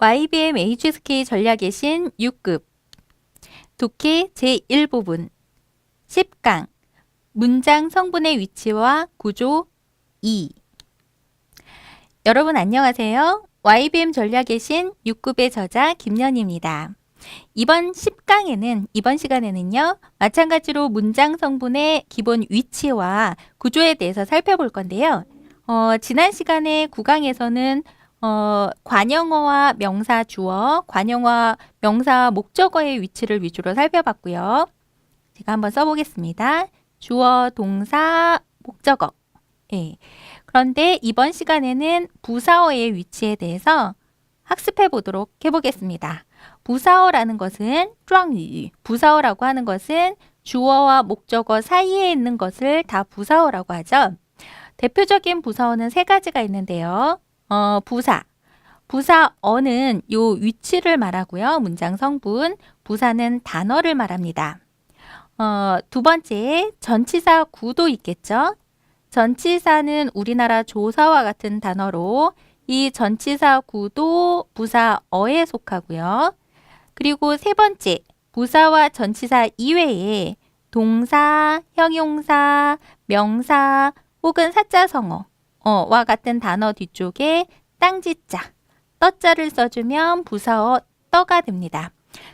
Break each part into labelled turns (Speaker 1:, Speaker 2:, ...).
Speaker 1: YBM HSK 전략의 신 6급 독해 제1부분 10강 문장 성분의 위치와 구조 2 여러분 안녕하세요. YBM 전략의 신 6급의 저자 김연입니다. 이번 10강에는 이번 시간에는요. 마찬가지로 문장 성분의 기본 위치와 구조에 대해서 살펴볼 건데요. 어, 지난 시간에 9강에서는 어, 관형어와 명사 주어, 관형어 명사 목적어의 위치를 위주로 살펴봤고요. 제가 한번 써보겠습니다. 주어, 동사, 목적어. 예. 그런데 이번 시간에는 부사어의 위치에 대해서 학습해 보도록 해보겠습니다. 부사어라는 것은 쭈앙유, 부사어라고 하는 것은 주어와 목적어 사이에 있는 것을 다 부사어라고 하죠. 대표적인 부사어는 세 가지가 있는데요. 어, 부사. 부사 어는 요 위치를 말하고요. 문장 성분. 부사는 단어를 말합니다. 어, 두 번째, 전치사 구도 있겠죠? 전치사는 우리나라 조사와 같은 단어로 이 전치사 구도 부사 어에 속하고요. 그리고 세 번째, 부사와 전치사 이외에 동사, 형용사, 명사 혹은 사자성어 와 같은 단어 뒤쪽에 땅지자, 떠자를 써주면 부사어 떠가 됩니다.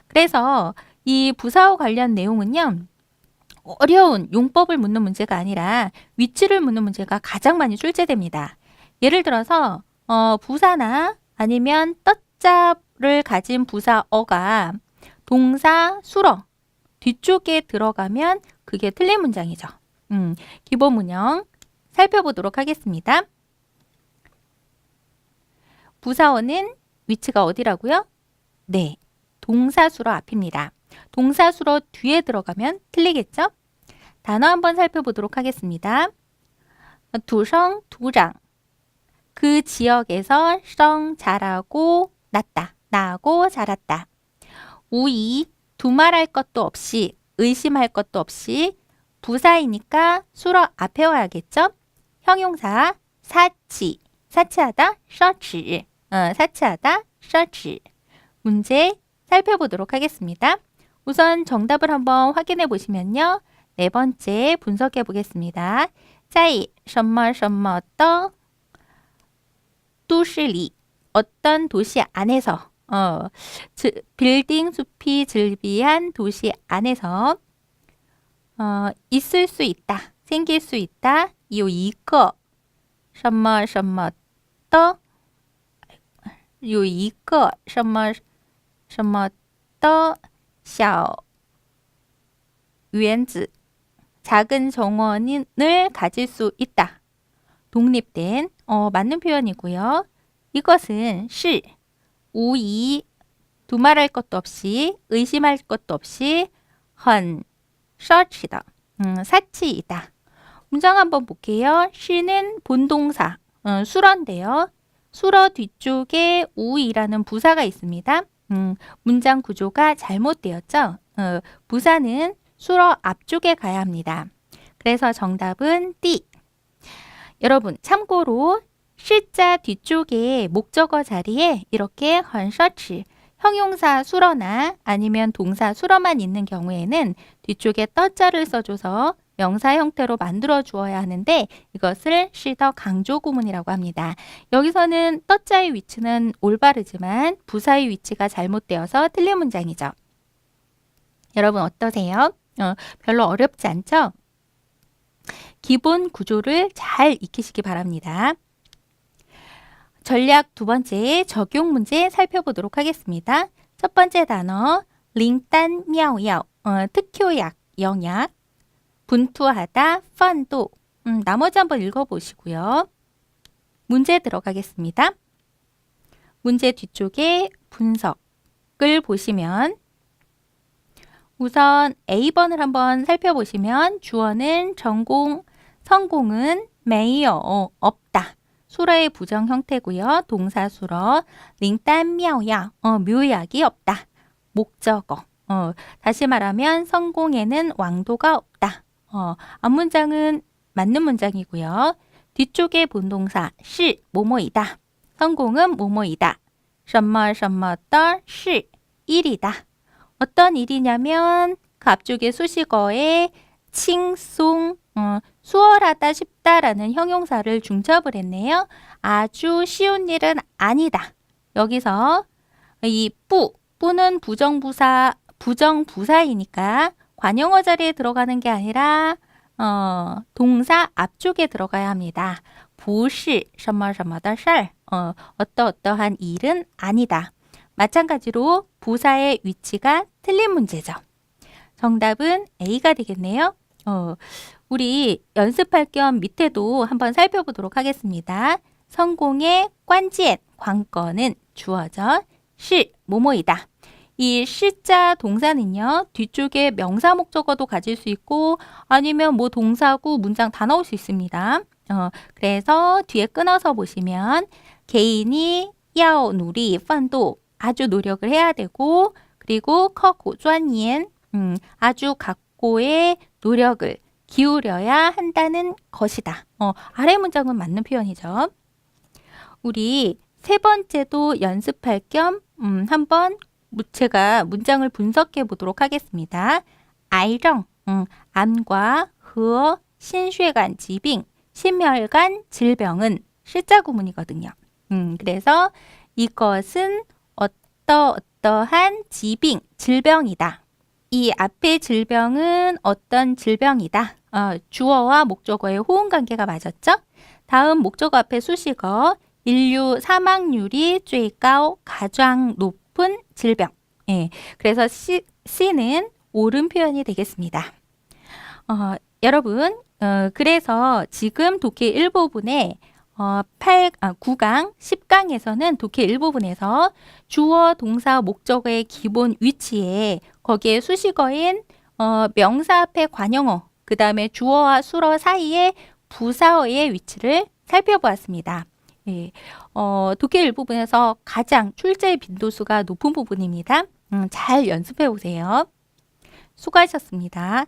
Speaker 1: 그래서 이 부사어 관련 내용은요. 어려운 용법을 묻는 문제가 아니라 위치를 묻는 문제가 가장 많이 출제됩니다. 예를 들어서 어, 부사나 아니면 떠자를 가진 부사어가 동사 수러 뒤쪽에 들어가면 그게 틀린 문장이죠. 음, 기본 문형 살펴보도록 하겠습니다. 부사어는 위치가 어디라고요? 네, 동사수로 앞입니다. 동사수로 뒤에 들어가면 틀리겠죠? 단어 한번 살펴보도록 하겠습니다. 두성, 두장. 그 지역에서 성 자라고 났다. 나고 자랐다. 우이, 두말할 것도 없이, 의심할 것도 없이, 부사이니까 수로 앞에 와야겠죠? 형용사, 사치, 사치하다, 셔츠. 어, 사치하다, 셔츠. 문제 살펴보도록 하겠습니다. 우선 정답을 한번 확인해 보시면요. 네 번째 분석해 보겠습니다. 在什么什么的 도시里 어떤 도시 안에서 어, 즈, 빌딩 숲이 즐비한 도시 안에서 어, 있을 수 있다. 생길 수 있다. 요 이거 什么什么的有一个什么什么的小园子 작은 정원을 가질 수 있다. 독립된 어, 맞는 표현이고요. 이것은 시, 우이, 두말할 것도 없이, 의심할 것도 없이, 헌, 서치다. 음, 사치이다. 문장 한번 볼게요. 시는 본동사, 음, 수러인데요. 수러 뒤쪽에 우이라는 부사가 있습니다. 음, 문장 구조가 잘못되었죠. 어, 부사는 수러 앞쪽에 가야 합니다. 그래서 정답은 띠. 여러분 참고로 실자 뒤쪽에 목적어 자리에 이렇게 헌셔츠 형용사 수러나 아니면 동사 수러만 있는 경우에는 뒤쪽에 떠자를 써줘서 명사 형태로 만들어 주어야 하는데 이것을 시더 강조 구문이라고 합니다. 여기서는 떠자의 위치는 올바르지만 부사의 위치가 잘못되어서 틀린 문장이죠. 여러분 어떠세요? 어, 별로 어렵지 않죠? 기본 구조를 잘 익히시기 바랍니다. 전략 두 번째 적용 문제 살펴보도록 하겠습니다. 첫 번째 단어 링단 미야오야오 어, 특효약 영약 분투하다, 펀도. 음, 나머지 한번 읽어보시고요. 문제 들어가겠습니다. 문제 뒤쪽에 분석을 보시면 우선 A번을 한번 살펴보시면 주어는 전공, 성공은 메이어, 어, 없다. 수러의 부정 형태고요. 동사 수러, 링단 묘야, 어, 묘약이 없다. 목적어. 어, 다시 말하면 성공에는 왕도가 없다. 어, 앞문장은 맞는 문장이고요. 뒤쪽에 본동사 시 뭐뭐이다. 성공은 뭐뭐이다. 什么什么的事 일이다. 어떤 일이냐면 그 앞쪽에 수식어에 칭송 어, 수월하다 쉽다라는 형용사를 중첩을 했네요. 아주 쉬운 일은 아니다. 여기서 이 뿌, 뿌는 부정부사 부정부사이니까 관용어 자리에 들어가는 게 아니라 어, 동사 앞쪽에 들어가야 합니다. 不是什么什么的事儿. 어, 어떠어떠한 일은 아니다. 마찬가지로 부사의 위치가 틀린 문제죠. 정답은 A가 되겠네요. 어, 우리 연습할 겸 밑에도 한번 살펴보도록 하겠습니다. 성공의 관지엔 관건은 주어져 시 뭐뭐이다. 이 시자 동사는요 뒤쪽에 명사 목적어도 가질 수 있고 아니면 뭐 동사구 문장 다 나올 수 있습니다. 어, 그래서 뒤에 끊어서 보시면 개인이 야오 누리 판도 아주 노력을 해야 되고 그리고 커고 쫀ien 음, 아주 각고의 노력을 기울여야 한다는 것이다. 어, 아래 문장은 맞는 표현이죠. 우리 세 번째도 연습할 겸 음, 한번 무체가 문장을 분석해 보도록 하겠습니다. 아이정, 음, 암과 허, 신수에간 지빙, 심혈관 질병은 실자 구문이거든요. 음, 그래서 이것은 어떠 어떠한 지빙, 질병이다. 이 앞에 질병은 어떤 질병이다. 어, 주어와 목적어의 호응 관계가 맞았죠? 다음 목적어 앞에 수식어 인류 사망률이 최고 가장 높 은 질병. 예. 그래서 C, C는 옳은 표현이 되겠습니다. 어, 여러분, 어, 그래서 지금 독해 1부분에 어, 8, 아, 9강, 10강에서는 독해 1부분에서 주어, 동사, 목적어의 기본 위치에 거기에 수식어인 어, 명사 앞에 관용어, 그 다음에 주어와 수어 사이에 부사어의 위치를 살펴보았습니다. 예, 어, 독해 일부분에서 가장 출제 빈도수가 높은 부분입니다. 음, 잘 연습해 보세요. 수고하셨습니다.